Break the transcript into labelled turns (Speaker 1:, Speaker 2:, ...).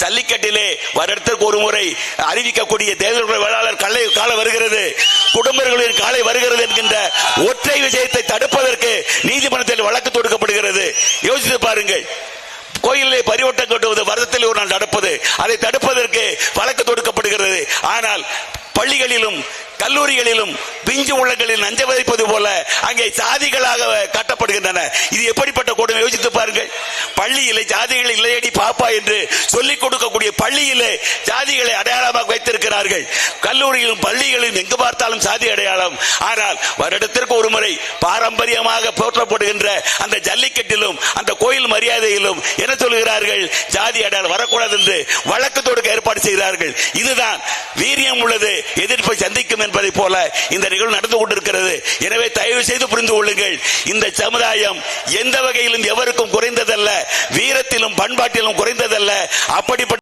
Speaker 1: ஜல்லிக்கட்டிலே வருடத்திற்கு ஒரு முறை அறிவிக்கக்கூடிய தேர்தல் வேளாளர் கலை காலம் வருகிறது. குடும்பங்களின் காலை வருகிறது என்கின்ற ஒற்றை விஷயத்தை தடுப்பதற்கு நீதிமன்றத்தில் வழக்கு தொடுக்கப்படுகிறது. யோசித்து பாருங்கள். கோயிலே பரிவட்டம் கட்டுவது வருடத்தில் ஒரு நாள் நடப்பது அதை தடுப்பதற்கு வழக்கு தொடுக்கப்படுகிறது. ஆனால் பள்ளிகளிலும் கல்லூரிகளிலும் பிஞ்சு உள்ளங்களில் நஞ்ச விதைப்பது போல அங்கே சாதிகளாக கட்டப்படுகின்றன இது எப்படிப்பட்ட கொடுமை? யோசித்து பாருங்கள். பள்ளியிலே ஜாதிகள் இல்லையடி பாப்பா என்று சொல்லிக் கொடுக்கக்கூடிய பள்ளியிலே ஜாதிகளை அடையாளமாக வைத்திருக்கிறார்கள். கல்லூரியிலும் பள்ளிகளிலும் எங்கு பார்த்தாலும் சாதி அடையாளம். ஆனால் வருடத்திற்கு ஒரு முறை பாரம்பரியமாக போற்றப்படுகின்ற அந்த ஜல்லிக்கட்டிலும் அந்த கோயில் மரியாதையிலும் என்ன சொல்கிறார்கள்? ஜாதி அடையாளம் வரக்கூடாது என்று வழக்கு தொடுக்க ஏற்பாடு செய்கிறார்கள். இதுதான் வீரியம் உள்ளது எதிர்ப்பை சந்திக்கும் என்பதை போல இந்த நிகழ்வு நடந்து கொண்டிருக்கிறது. எனவே தயவு செய்து புரிந்து கொள்ளுங்கள் இந்த சமுதாயம் எந்த வகையிலும் எவருக்கும் குறைந்ததல்ல வீரத்திலும் பண்பாட்டிலும் குறைந்ததல்ல அப்படிப்பட்ட